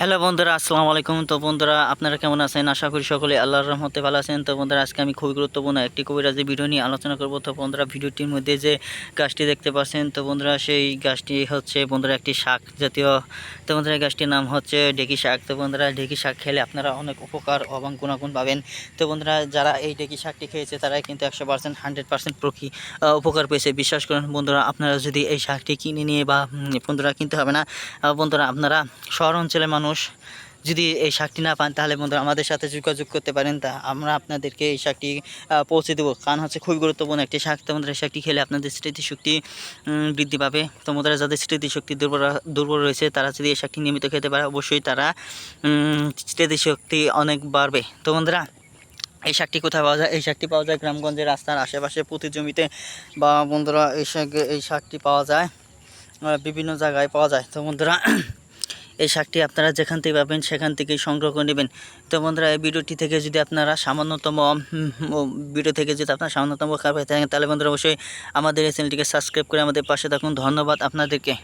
Hello বন্ধুরা, আসসালামু আলাইকুম। তো বন্ধুরা, আপনারা কেমন আছেন? আশা করি সকলে আল্লাহর রহমতে ভালো আছেন। তো বন্ধুরা, আজকে আমি খুবই গুরুত্বপূর্ণ একটি কবিরাজি ভিডিও নিয়ে আলোচনা করব। তো বন্ধুরা, ভিডিওটির মধ্যে যে গাছটি দেখতে পাচ্ছেন, তো বন্ধুরা, সেই গাছটি হচ্ছে বন্ধুরা একটি শাক জাতীয়। তো বন্ধুরা গাছটির নাম হচ্ছে ঢেকি শাক। তো বন্ধুরা, ঢেকি শাক খেলে আপনারা অনেক উপকার এবং গুণাগুণ পাবেন। তো বন্ধুরা, যারা এই ঢেকি শাকটি খেয়েছে, তারাই কিন্তু একশো পার্সেন্ট হান্ড্রেড পার্সেন্ট প্রকি উপকার পেয়েছে। বিশ্বাস করেন বন্ধুরা, আপনারা যদি এই শাকটি কিনে নিয়ে বা বন্ধুরা, কিনতে হবে না। বন্ধুরা, আপনারা শহর অঞ্চলের মানুষ যদি এই শাকটি না পান, তাহলে বন্ধুরা আমাদের সাথে যোগাযোগ করতে পারেন। তা আমরা আপনাদেরকে এই শাকটি পৌঁছে দেবো। কারণ হচ্ছে খুবই গুরুত্বপূর্ণ একটি শাক তো বন্ধুরা, এই শাকটি খেলে আপনাদের স্মৃতিশক্তি বৃদ্ধি পাবে। তো বন্ধুরা, যাদের স্মৃতিশক্তি দুর্বল দুর্বল রয়েছে, তারা যদি এই শাকটি নিয়মিত খেতে পারে, অবশ্যই তারা স্মৃতিশক্তি অনেক বাড়বে। তো বন্ধুরা, এই শাকটি কোথায় পাওয়া যায়? এই শাকটি পাওয়া যায় গ্রামগঞ্জের রাস্তার আশেপাশে প্রতি জমিতে বা বন্ধুরা, এই শাক এই শাকটি পাওয়া যায় বিভিন্ন জায়গায় পাওয়া যায়। তো বন্ধুরা এই শাকটি আপনারা যেখান থেকে পাবেন, সেখান থেকে সংগ্রহ করে নেবেন। তো বন্ধুরা, এই ভিডিওটি থেকে যদি আপনারা সামান্যতম ভিডিও থেকে যদি আপনারা সামান্যতম খাবার থাকেন, তাহলে বন্ধুরা অবশ্যই আমাদের এই চ্যানেলটিকে সাবস্ক্রাইব করে আমাদের পাশে থাকুন। ধন্যবাদ আপনাদেরকে।